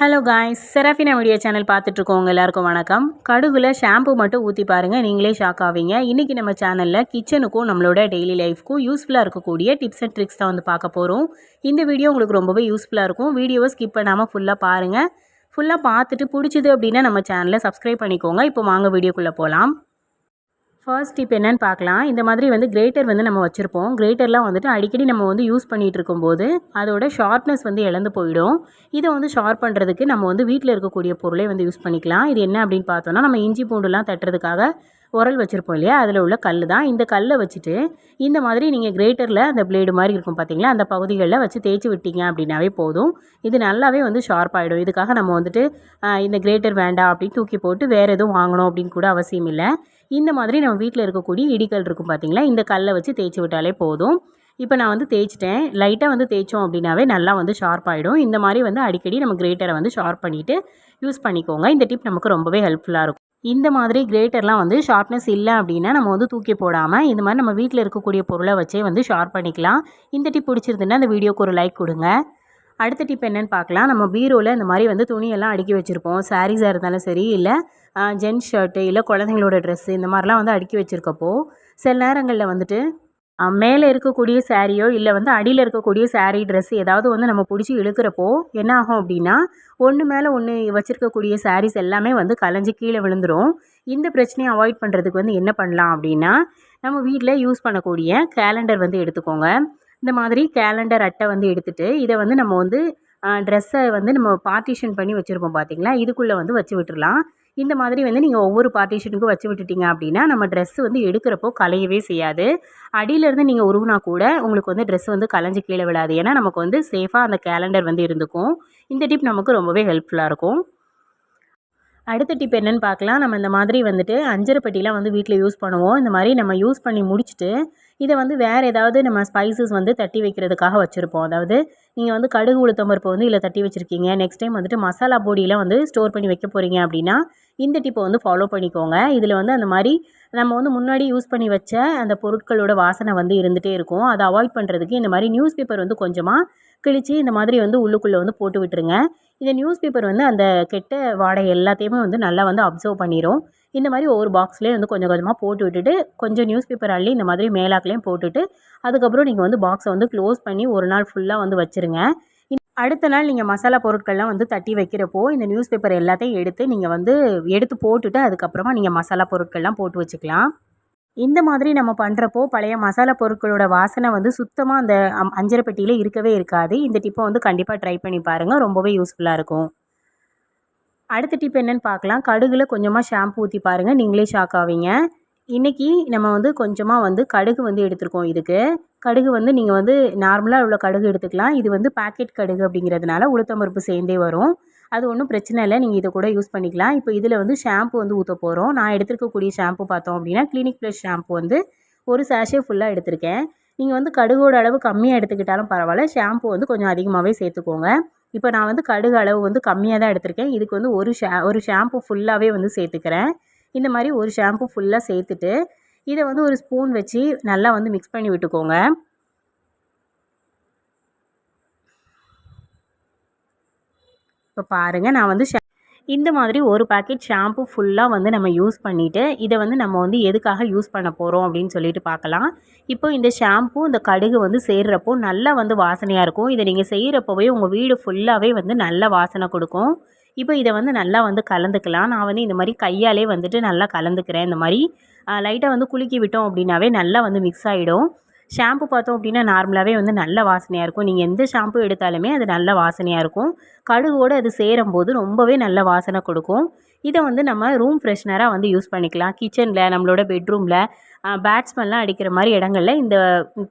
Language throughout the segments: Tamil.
Hello guys Serafina media channel பார்த்துட்ருக்கோங்க எல்லாருக்கும் வணக்கம். கடுகில் ஷாம்பு மட்டும் ஊற்றி பாருங்கள் நீங்களே ஷாக் ஆவீங்க. இன்றைக்கி நம்ம சேனலில் கிச்சனுக்கும் நம்மளோட டெய்லி லைஃப்க்கும் யூஸ்ஃபுல்லாக இருக்கக்கூடிய டிப்ஸ் அண்ட் ட்ரிக்ஸ் தான் வந்து பார்க்க போகிறோம் இந்த வீடியோ உங்களுக்கு ரொம்பவே யூஸ்ஃபுல்லாக இருக்கும். வீடியோவை ஸ்கிப் பண்ணாமல் ஃபுல்லாக பாருங்கள் ஃபுல்லாக பார்த்துட்டு பிடிச்சிது அப்படின்னா நம்ம சேனலை சப்ஸ்கிரைப் பண்ணிக்கோங்க. இப்போ வாங்க வீடியோக்குள்ளே போகலாம் ஃபர்ஸ்ட் டிப் என்னன்னு பார்க்கலாம். இந்த மாதிரி வந்து கிரேட்டர் வந்து நம்ம வச்சுருப்போம். கிரேட்டர்லாம் வந்துட்டு அடிக்கடி நம்ம வந்து யூஸ் பண்ணிகிட்டு இருக்கும்போது அதோட ஷார்ப்னஸ் வந்து இழந்து போயிடும். இதை வந்து ஷார்ப் பண்ணுறதுக்கு நம்ம வந்து வீட்டில் இருக்கக்கூடிய பொருளை வந்து யூஸ் பண்ணிக்கலாம். இது என்ன அப்படின்னு பார்த்தோன்னா நம்ம இஞ்சி பூண்டுலாம் தட்டுறதுக்காக உரல் வச்சுருப்போம் இல்லையா? அதில் உள்ள கல் தான். இந்த கல்லை வச்சுட்டு இந்த மாதிரி நீங்கள் கிரேட்டரில் அந்த பிளேடு மாதிரி இருக்கும் பார்த்தீங்களா அந்த பகுதிகளில் வச்சு தேய்ச்சி விட்டீங்க அப்படின்னாவே போதும். இது நல்லாவே வந்து ஷார்ப் ஆகிடும் இதுக்காக நம்ம வந்துட்டு இந்த கிரேட்டர் வேண்டாம் அப்படின்னு தூக்கி போட்டு வேறு எதுவும் வாங்கணும் அப்படின்னு கூட அவசியம் இல்லை. இந்த மாதிரி நம்ம வீட்டில் இருக்கக்கூடிய இடிக்கல் இருக்கும் பார்த்தீங்களா இந்த கல்லை வச்சு தேய்ச்சி விட்டாலே போதும். இப்போ நான் வந்து தேய்ச்சிட்டேன். லைட்டாக வந்து தேய்ச்சோம் அப்படின்னாவே நல்லா வந்து ஷார்ப் ஆகிடும் இந்த மாதிரி வந்து அடிக்கடி நம்ம கிரேட்டரை வந்து ஷார்ப் பண்ணிவிட்டு யூஸ் பண்ணிக்கோங்க. இந்த டிப் நமக்கு ரொம்பவே ஹெல்ப்ஃபுல்லாக இருக்கும். இந்த மாதிரி கிரேட்டர்லாம் வந்து ஷார்ப்னஸ் இல்லை அப்படின்னா நம்ம வந்து தூக்கி போடாமல் இந்த மாதிரி நம்ம வீட்டில் இருக்கக்கூடிய பொருளை வச்சே வந்து ஷார்ப் பண்ணிக்கலாம். இந்த டிப் பிடிச்சிருந்துன்னா அந்த வீடியோக்கு ஒரு லைக் கொடுங்க. அடுத்த டிப் என்னென்னு பார்க்கலாம். நம்ம பீரோவில் இந்த மாதிரி வந்து துணியெல்லாம் அடுக்கி வச்சுருப்போம். சாரீஸாக இருந்தாலும் சரி இல்லை ஜென்ஸ் ஷர்ட்டு இல்லை குழந்தைங்களோட ட்ரெஸ்ஸு இந்த மாதிரிலாம் வந்து அடுக்கி வச்சுருக்கப்போ சில நேரங்களில் வந்துட்டு மேலே இருக்கக்கூடிய சாரியோ இல்லை வந்து அடியில் இருக்கக்கூடிய சாரீ ட்ரெஸ் ஏதாவது வந்து நம்ம பிடிச்சி இழுக்கிறப்போ என்ன ஆகும் அப்படின்னா ஒன்று மேலே ஒன்று வச்சுருக்கக்கூடிய சாரீஸ் எல்லாமே வந்து கலைஞ்சி கீழே விழுந்துடும் இந்த பிரச்சனையை அவாய்ட் பண்ணுறதுக்கு வந்து என்ன பண்ணலாம் அப்படின்னா நம்ம வீட்டில் யூஸ் பண்ணக்கூடிய கேலண்டர் வந்து எடுத்துக்கோங்க. இந்த மாதிரி கேலண்டர் அட்டை வந்து எடுத்துகிட்டு இதை வந்து நம்ம வந்து ட்ரெஸ்ஸை வந்து நம்ம பார்ட்டிஷன் பண்ணி வச்சுருப்போம் பார்த்திங்களா இதுக்குள்ளே வந்து வச்சு விட்டுடலாம் இந்த மாதிரி வந்து நீங்கள் ஒவ்வொரு பார்ட்டிஷனுக்கும் வச்சு விட்டுட்டீங்க அப்படின்னா நம்ம ட்ரெஸ் வந்து எடுக்கிறப்போ கலையவே செய்யாது. அடியிலேருந்து நீங்கள் உருவினா கூட உங்களுக்கு வந்து ட்ரெஸ் வந்து கலைஞ்சு கீழே விடாது ஏன்னா நமக்கு வந்து சேஃபாக அந்த கேலண்டர் வந்து இருந்துக்கும். இந்த டிப் நமக்கு ரொம்பவே ஹெல்ப்ஃபுல்லாக இருக்கும். அடுத்த டிப் என்னென்னு பார்க்கலாம். நம்ம இந்த மாதிரி வந்துட்டு அஞ்சரை வந்து வீட்டில் யூஸ் பண்ணுவோம். இந்த மாதிரி நம்ம யூஸ் பண்ணி முடிச்சுட்டு இதை வந்து வேறு ஏதாவது நம்ம ஸ்பைசஸ் வந்து தட்டி வைக்கிறதுக்காக வச்சுருப்போம். அதாவது நீங்கள் வந்து கடுகு உளுத்தம் பருப்பு வந்து இதில் தட்டி வச்சுருக்கீங்க. நெக்ஸ்ட் டைம் வந்துட்டு மசாலா பொடியெலாம் வந்து ஸ்டோர் பண்ணி வைக்க போகிறீங்க அப்படின்னா இந்த டிப்பை வந்து ஃபாலோ பண்ணிக்கோங்க. இதில் வந்து அந்த மாதிரி நம்ம வந்து முன்னாடி யூஸ் பண்ணி வச்ச அந்த பொருட்களோட வாசனை வந்து இருந்துகிட்டே இருக்கும். அதை அவாய்ட் பண்ணுறதுக்கு இந்த மாதிரி நியூஸ் பேப்பர் வந்து கொஞ்சமாக கிழித்து இந்த மாதிரி வந்து உள்ளுக்குள்ளே வந்து போட்டு விட்டுருங்க. இந்த நியூஸ் பேப்பர் வந்து அந்த கெட்ட வாடகை எல்லாத்தையுமே வந்து நல்லா வந்து அப்சர்வ் பண்ணிடும் இந்த மாதிரி ஒவ்வொரு பாக்ஸ்லேயும் வந்து கொஞ்சம் கொஞ்சமாக போட்டு விட்டுட்டு கொஞ்சம் நியூஸ் பேப்பர் அள்ளி இந்த மாதிரி மேலாக்குலேயும் போட்டுட்டு அதுக்கப்புறம் நீங்கள் வந்து பாக்ஸை வந்து க்ளோஸ் பண்ணி ஒரு நாள் ஃபுல்லாக வந்து வச்சுருங்க. அடுத்த நாள் நீங்கள் மசாலா பொருட்கள்லாம் வந்து தட்டி வைக்கிறப்போ இந்த நியூஸ் பேப்பர் எல்லாத்தையும் எடுத்து நீங்கள் வந்து எடுத்து போட்டுட்டு அதுக்கப்புறமா நீங்கள் மசாலா பொருட்கள்லாம் போட்டு வச்சுக்கலாம். இந்த மாதிரி நம்ம பண்ணுறப்போ பழைய மசாலா பொருட்களோட வாசனை வந்து சுத்தமாக அந்த அஞ்சரை பெட்டியில் இருக்கவே இருக்காது. இந்த டிப்பை வந்து கண்டிப்பாக ட்ரை பண்ணி பாருங்கள் ரொம்பவே யூஸ்ஃபுல்லாக இருக்கும். அடுத்த டிப் என்னென்னு பார்க்கலாம். கடுகில் கொஞ்சமாக ஷாம்பு ஊற்றி பாருங்கள் நீங்களே ஷாக் ஆவீங்க. இன்றைக்கி நம்ம வந்து கொஞ்சமாக வந்து கடுகு வந்து எடுத்துருக்கோம் இதுக்கு. கடுகு வந்து நீங்கள் வந்து நார்மலாக உள்ள கடுகு எடுத்துக்கலாம். இது வந்து பாக்கெட் கடுகு அப்படிங்கிறதுனால உளுத்தம்பருப்பு சேர்ந்தே வரும். அது ஒன்றும் பிரச்சனை இல்லை. நீங்கள் இதை கூட யூஸ் பண்ணிக்கலாம். இப்போ இதில் வந்து ஷாம்பு வந்து ஊற்ற போகிறோம் நான் எடுத்துருக்கக்கூடிய ஷாம்பு பார்த்தோம் அப்படின்னா கிளினிக் ப்ளஸ் ஷாம்பு வந்து ஒரு சாஷே ஃபுல்லாக எடுத்திருக்கேன். நீங்கள் வந்து கடுகோட அளவு கம்மியாக எடுத்துக்கிட்டாலும் பரவாயில்ல. ஷாம்பு வந்து கொஞ்சம் அதிகமாகவே சேர்த்துக்கோங்க. இப்போ நான் வந்து கடுகு அளவு வந்து கம்மியாக தான் எடுத்திருக்கேன். இதுக்கு வந்து ஒரு ஷே ஒரு ஷாம்பு ஃபுல்லாகவே வந்து சேர்த்துக்கிறேன். இந்த மாதிரி ஒரு ஷாம்பு ஃபுல்லாக சேர்த்துட்டு இதை வந்து ஒரு ஸ்பூன் வச்சு நல்லா வந்து மிக்ஸ் பண்ணி விட்டுக்கோங்க. இப்போ பாருங்கள் நான் வந்து இந்த மாதிரி ஒரு பாக்கெட் ஷாம்பு ஃபுல்லாக வந்து நம்ம யூஸ் பண்ணிவிட்டு இதை வந்து நம்ம வந்து எதுக்காக யூஸ் பண்ண போகிறோம் அப்படின்னு சொல்லிட்டு பார்க்கலாம். இப்போ இந்த ஷாம்பு இந்த கடுகு வந்து சேர்கிறப்போ நல்லா வந்து வாசனையாக இருக்கும். இதை நீங்கள் செய்கிறப்போவே உங்கள் வீடு ஃபுல்லாகவே வந்து நல்ல வாசனை கொடுக்கும். இப்போ இதை வந்து நல்லா வந்து கலந்துக்கலாம். நான் வந்து இந்த மாதிரி கையாலே வந்துட்டு நல்லா கலந்துக்கிறேன். இந்த மாதிரி லைட்டாக வந்து குலுக்கி விட்டோம் அப்படின்னாவே நல்லா வந்து மிக்ஸ் ஆகிடும் ஷாம்பு பார்த்தோம் அப்படின்னா நார்மலாகவே வந்து நல்ல வாசனையாக இருக்கும். நீங்கள் எந்த ஷாம்பு எடுத்தாலுமே அது நல்ல வாசனையாக இருக்கும். கடுகோடு அது சேரும்போது ரொம்பவே நல்ல வாசனை கொடுக்கும். இதை வந்து நம்ம ரூம் ஃப்ரெஷ்னராக வந்து யூஸ் பண்ணிக்கலாம். கிச்சனில் நம்மளோட பெட்ரூமில் பேட்ஸ்மெல்லாம் அடிக்கிற மாதிரி இடங்களில் இந்த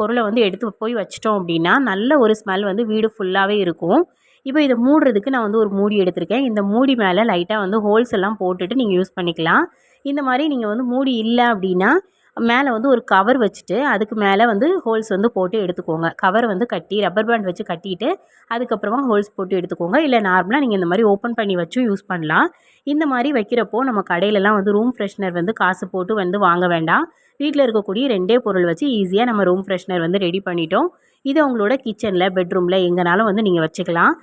பொருளை வந்து எடுத்து போய் வச்சிட்டோம் அப்படின்னா நல்ல ஒரு ஸ்மெல் வந்து வீடு ஃபுல்லாகவே இருக்கும். இப்போ இதை மூடுறதுக்கு நான் வந்து ஒரு மூடி எடுத்திருக்கேன். இந்த மூடி மேலே லைட்டாக வந்து ஹோல்ஸ் எல்லாம் போட்டுட்டு நீங்கள் யூஸ் பண்ணிக்கலாம். இந்த மாதிரி நீங்கள் வந்து மூடி இல்லை அப்படின்னா மேலே வந்து ஒரு கவர் வச்சுட்டு அதுக்கு மேலே வந்து ஹோல்ஸ் வந்து போட்டு எடுத்துக்கோங்க. கவர் வந்து கட்டி ரப்பர் பேண்ட் வச்சு கட்டிட்டு அதுக்கப்புறமா ஹோல்ஸ் போட்டு எடுத்துக்கோங்க. இல்லை நார்மலாக நீங்கள் இந்த மாதிரி ஓப்பன் பண்ணி வச்சும் யூஸ் பண்ணலாம். இந்த மாதிரி வைக்கிறப்போ நம்ம கடையிலலாம் வந்து ரூம் ஃப்ரெஷ்னர் வந்து காசு போட்டு வந்து வாங்க வேண்டாம். வீட்டில் இருக்கக்கூடிய ரெண்டே பொருள் வச்சு ஈஸியாக நம்ம ரூம் ஃப்ரெஷ்னர் வந்து ரெடி பண்ணிட்டோம். இதை உங்களோட கிச்சனில் பெட்ரூமில் எங்கேனாலும் வந்து நீங்கள் வச்சுக்கலாம்.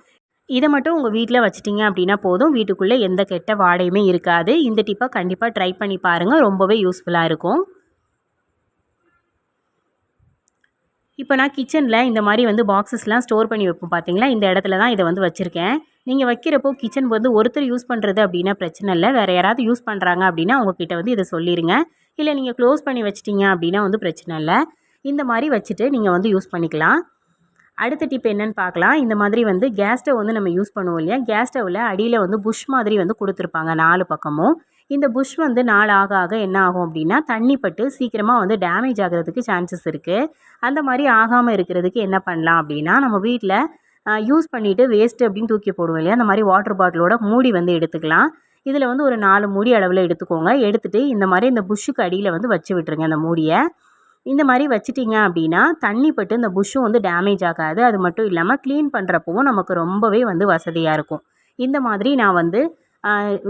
இதை மட்டும் உங்கள் வீட்டில் வச்சிட்டிங்க அப்படின்னா போதும். வீட்டுக்குள்ளே எந்த கெட்ட வாடையுமே இருக்காது. இந்த டிப்பை கண்டிப்பாக ட்ரை பண்ணி பாருங்கள் ரொம்பவே யூஸ்ஃபுல்லாக இருக்கும். இப்போ நான் கிச்சனில் இந்த மாதிரி வந்து பாக்ஸஸ்லாம் ஸ்டோர் பண்ணி வைப்போம் பார்த்தீங்களா? இந்த இடத்துல தான் இதை வந்து வச்சுருக்கேன். நீங்கள் வைக்கிறப்போ கிச்சன் வந்து ஒருத்தர் யூஸ் பண்ணுறது அப்படின்னா பிரச்சனை இல்லை. வேறு யாராவது யூஸ் பண்ணுறாங்க அப்படின்னா உங்ககிட்ட வந்து இதை சொல்லிடுங்க இல்லை நீங்கள் க்ளோஸ் பண்ணி வச்சிட்டிங்க அப்படின்னா வந்து பிரச்சனை இல்லை. இந்த மாதிரி வச்சுட்டு நீங்கள் வந்து யூஸ் பண்ணிக்கலாம். அடுத்த டிப் என்னன்னு பார்க்கலாம். இந்த மாதிரி வந்து கேஸ் ஸ்டவ் வந்து நம்ம யூஸ் பண்ணுவோம் இல்லையா? கேஸ் ஸ்டவ்வில் அடியில் வந்து புஷ் மாதிரி வந்து கொடுத்துருப்பாங்க. நாலு பக்கமும். இந்த புஷ் வந்து நாள் ஆக ஆக என்ன ஆகும் அப்படின்னா தண்ணி பட்டு சீக்கிரமாக வந்து டேமேஜ் ஆகிறதுக்கு சான்சஸ் இருக்குது அந்த மாதிரி ஆகாமல் இருக்கிறதுக்கு என்ன பண்ணலாம் அப்படின்னா நம்ம வீட்டில் யூஸ் பண்ணிவிட்டு வேஸ்ட்டு அப்படின்னு தூக்கி போடுவோம் இல்லையா? அந்த மாதிரி வாட்டர் பாட்டிலோட மூடி வந்து எடுத்துக்கலாம். இதில் வந்து ஒரு நாலு மூடி அளவில் எடுத்துக்கோங்க. எடுத்துகிட்டு இந்த மாதிரி இந்த புஷ்ஷுக்கு அடியில் வந்து வச்சு விட்டுருங்க அந்த மூடியை. இந்த மாதிரி வச்சிட்டிங்க அப்படின்னா தண்ணி பட்டு இந்த புஷ்ஷும் வந்து டேமேஜ் ஆகாது. அது மட்டும் இல்லாமல் க்ளீன் பண்ணுறப்பவும் நமக்கு ரொம்பவே வந்து வசதியாக இருக்கும். இந்த மாதிரி நான் வந்து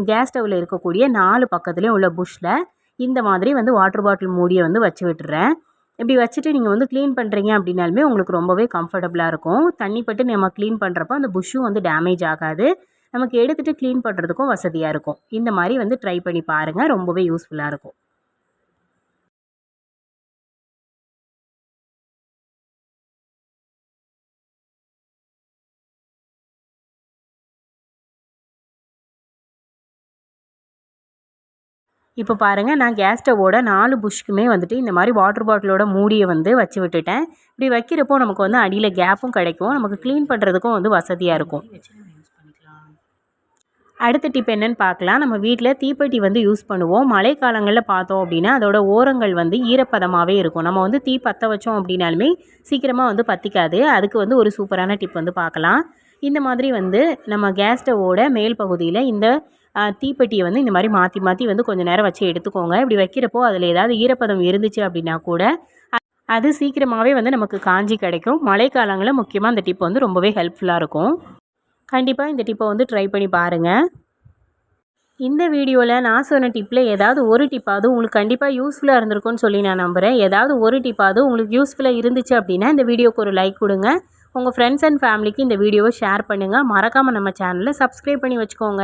கேஸ் ஸ்டவ்வில் இருக்கக்கூடிய நாலு பக்கத்துலேயும் உள்ள புஷ்ஷில் இந்த மாதிரி வந்து வாட்டர் பாட்டில் மூடியை வந்து வச்சு விட்டுறேன். இப்படி வச்சுட்டு நீங்கள் வந்து க்ளீன் பண்ணுறீங்க அப்படின்னாலுமே உங்களுக்கு ரொம்பவே கம்ஃபர்டபுளாக இருக்கும். தண்ணி பட்டு நம்ம க்ளீன் பண்ணுறப்போ அந்த புஷ்ஷும் வந்து டேமேஜ் ஆகாது. நமக்கு எடுத்துகிட்டு க்ளீன் பண்ணுறதுக்கும் வசதியாக இருக்கும். இந்த மாதிரி வந்து ட்ரை பண்ணி பாருங்கள் ரொம்பவே யூஸ்ஃபுல்லாக இருக்கும். இப்போ பாருங்கள் நான் கேஸ் ஸ்டவோட நாலு புஷ்க்குமே வந்துட்டு இந்த மாதிரி வாட்டர் பாட்டிலோட மூடியை வந்து வச்சு விட்டுட்டேன். இப்படி வைக்கிறப்போ நமக்கு வந்து அடியில் கேப்பும் கிடைக்கும். நமக்கு க்ளீன் பண்ணுறதுக்கும் வந்து வசதியாக இருக்கும். அடுத்த டிப் என்னன்னு பார்க்கலாம். நம்ம வீட்டில் தீப்பெட்டி வந்து யூஸ் பண்ணுவோம். மழை காலங்களில் பார்த்தோம் அப்படின்னா அதோட ஓரங்கள் வந்து ஈரப்பதமாகவே இருக்கும். நம்ம வந்து தீ பற்ற வச்சோம் அப்படின்னாலுமே சீக்கிரமாக வந்து பற்றிக்காது அதுக்கு வந்து ஒரு சூப்பரான டிப் வந்து பார்க்கலாம். இந்த மாதிரி வந்து நம்ம கேஸ் ஸ்டவோட மேல் பகுதியில் இந்த தீப்பெட்டியை வந்து இந்த மாதிரி மாற்றி மாற்றி வந்து கொஞ்சம் நேரம் வச்சு எடுத்துக்கோங்க. இப்படி வைக்கிறப்போ அதில் ஏதாவது ஈரப்பதம் இருந்துச்சு அப்படின்னா கூட அது சீக்கிரமாகவே வந்து நமக்கு காஞ்சி கிடைக்கும். மழைக்காலங்களில் முக்கியமாக அந்த டிப் வந்து ரொம்பவே ஹெல்ப்ஃபுல்லாக இருக்கும். கண்டிப்பாக இந்த டிப்பை வந்து ட்ரை பண்ணி பாருங்கள் இந்த வீடியோவில் நான் சொன்ன டிப்பில் ஏதாவது ஒரு டிப்பாவது உங்களுக்கு கண்டிப்பாக யூஸ்ஃபுல்லாக இருந்திருக்கும்னு சொல்லி நான் நம்புகிறேன் ஏதாவது ஒரு டிப்பாவது உங்களுக்கு யூஸ்ஃபுல்லாக இருந்துச்சு அப்படின்னா இந்த வீடியோக்கு ஒரு லைக் கொடுங்க. உங்கள் ஃப்ரெண்ட்ஸ் அண்ட் ஃபேமிலிக்கு இந்த வீடியோவை ஷேர் பண்ணுங்கள் மறக்காமல் நம்ம சேனலை சப்ஸ்கிரைப் பண்ணி வச்சுக்கோங்க.